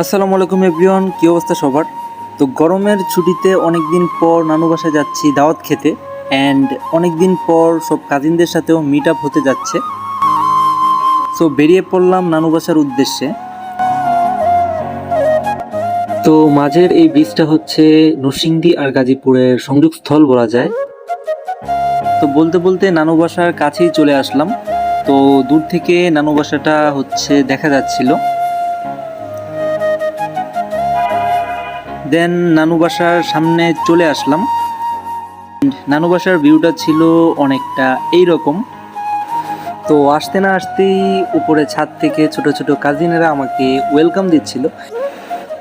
আসসালামু আলাইকুম এভরিওয়ান, কী অবস্থা সবার? তো গরমের ছুটিতে অনেক দিন পর নানু বাসায় যাচ্ছি দাওয়াত খেতে অ্যান্ড অনেক দিন পর সব কাজিনদের সাথেও মিট আপ হতে যাচ্ছে। সো বেরিয়ে পড়লাম নানু বাসার উদ্দেশ্যে। তো মাঝের এই ব্রিজটা হচ্ছে নরসিংদী আর গাজীপুরের সংযোগস্থল বলা যায়। তো বলতে বলতে নানু বাসার কাছেই চলে আসলাম। তো দূর থেকে নানু বাসাটা হচ্ছে দেখা যাচ্ছিল। দেন নানু বাসার সামনে চলে আসলাম। নানু বাসার ভিউটা ছিল অনেকটা এই রকম তো আসতে না আসতেই উপরে ছাদ থেকে ছোট ছোট কাজিনেরা আমাকে ওয়েলকাম দিচ্ছিল।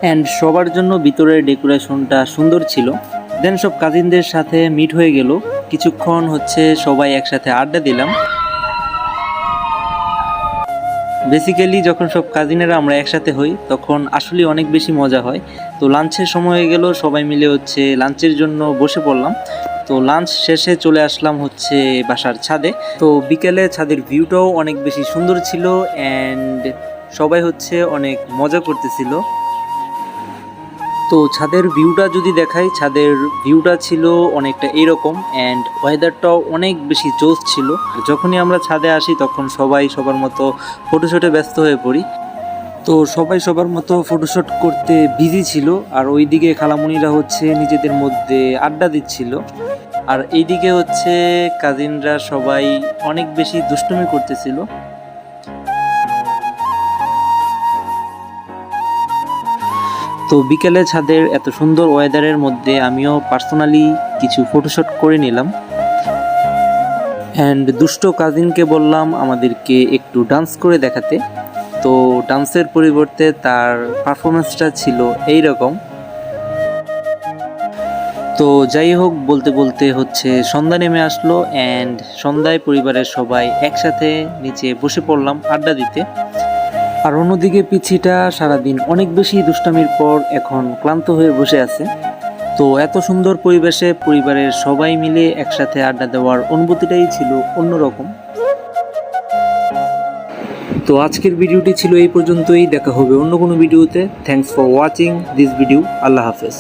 অ্যান্ড সবার জন্য ভিতরের ডেকোরেশনটা সুন্দর ছিল। দেন সব কাজিনদের সাথে মিট হয়ে গেল। কিছুক্ষণ হচ্ছে সবাই একসাথে আড্ডা দিলাম। বেসিক্যালি যখন সব কাজিনেরা আমরা একসাথে হই, তখন আসলে অনেক বেশি মজা হয়। তো লাঞ্চের সময় হয়ে গেল, সবাই মিলে হচ্ছে লাঞ্চের জন্য বসে পড়লাম। তো লাঞ্চ শেষে চলে আসলাম হচ্ছে বাসার ছাদে। তো বিকেলে ছাদের ভিউটাও অনেক বেশি সুন্দর ছিল অ্যান্ড সবাই হচ্ছে অনেক মজা করতেছিল। তো ছাদের ভিউটা যদি দেখাই, ছাদের ভিউটা ছিল অনেকটা এরকম অ্যান্ড ওয়েদারটাও অনেক বেশি জোস ছিল। যখনই আমরা ছাদে আসি, তখন সবাই সবার মতো ফটোশ্যুটে ব্যস্ত হয়ে পড়ি। তো সবাই সবার মতো ফটোশ্যুট করতে বিজি ছিল। আর ওইদিকে খালামুনিরা হচ্ছে নিজেদের মধ্যে আড্ডা দিচ্ছিল। আর এইদিকে হচ্ছে কাজিনরা সবাই অনেক বেশি দুষ্টুমি করতেছিল। তো বিকেলে ছাদের এত সুন্দর ওয়েদারের মধ্যে আমিও পার্সোনালি কিছু ফটোশ্যুট করে নিলাম। অ্যান্ড দুষ্ট কাজিনকে বললাম আমাদেরকে একটু ডান্স করে দেখাতে। তো ডান্সের পরিবর্তে তার পারফরমেন্সটা ছিল এই রকম তো যাই হোক, বলতে বলতে হচ্ছে সন্ধ্যা নেমে আসলো অ্যান্ড সন্ধ্যায় পরিবারের সবাই একসাথে নিচে বসে পড়লাম আড্ডা দিতে। আর অন্যদিকে পিছিটা সারাদিন অনেক বেশি দুষ্টামির পর এখন ক্লান্ত হয়ে বসে আছে। তো এত সুন্দর পরিবেশে পরিবারের সবাই মিলে একসাথে আড্ডা দেওয়ার অনুভূতিটাই ছিল অন্যরকম। তো আজকের ভিডিওটি ছিল এই পর্যন্তই। দেখা হবে অন্য কোনো ভিডিওতে। Thanks for watching this video আল্লাহ হাফেজ।